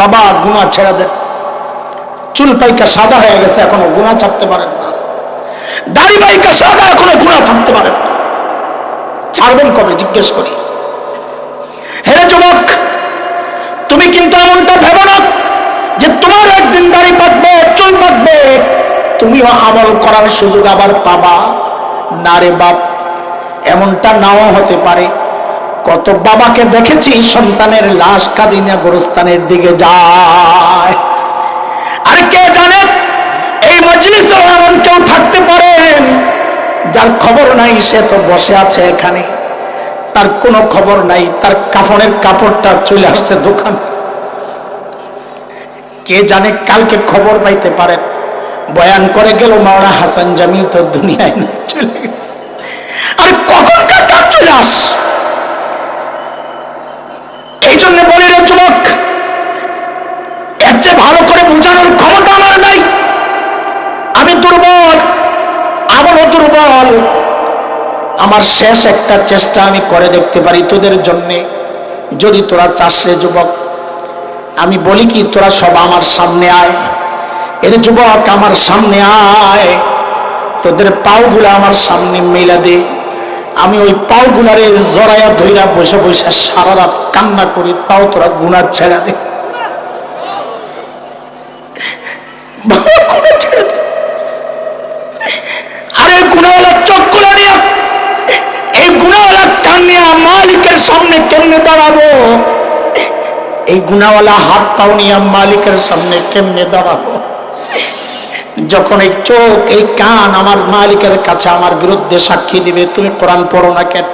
বাবা গুণা ছেড়ে দেন চুল পাইকা সাদা হয়ে গেছে, এখনও গুণা ছাড়তে পারেন না। দাড়ি পাইকা সাদা, এখনও গুণা ছাড়তে পারেন না। ছাড়বেন কবে? জিজ্ঞেস করি। হেরে যুবক, তুমি কিন্তু এমনটা ভেবো না যে তোমার একদিন দাড়ি পাকবে, চুল পাকবে। তুমিও আমল করার সুযোগ আবার পাবা। না রে বাপ, এমনটা নাও হতে পারে। কত বাবাকে দেখেছি সন্তানের লাশ কাদিনা গোরস্থানের দিকে যায়। আর কে জানে এই মজলিসেও এমন কেউ থাকতে পারেন যার খবর নাই, সে তো বসে আছে এখানে। তার কোনো খবর নাই, তার কাফনের কাপড়টা চলে আসছে দোকান। কে জানে কালকে খবর পাইতে পারেন বয়ান করে গেল মাওনা হাসান জামিল তো দুনিয়ায় চলে গেছে। আর কখন কার চলে আস এই জন্য বলি রে যুবক, এর যে ভালো করে বোঝানোর ক্ষমতা আমার নাই। আমি দুর্বল আমারও দুর্বল। আমার শেষ একটা চেষ্টা আমি করে দেখতে পারি তোদের জন্যে। যদি তোরা রে যুবক, আমি বলি কি, তোরা সব আমার সামনে আয়। এর যুবক, আমার সামনে আয়। তোদের পাওগুলা আমার সামনে মেলা দে। আমি ওই পাওগুলারে জড়াইয়া ধইরা বসে বসে সারা রাত কান্না করি, তাও তোরা গুনার ছেড়া দে। এই গুণাওয়ালা মালিকের সামনে কেমনে দাঁড়াবো? এই গুণাওয়ালা হাত পাও নিয়ে মালিকের সামনে কেমনে দাঁড়াবো? যখন এই চোখ, এই কান আমার মালিকের কাছে আমার বিরুদ্ধে সাক্ষী দিবে, তুমি কোরআন পড়ো না কেন?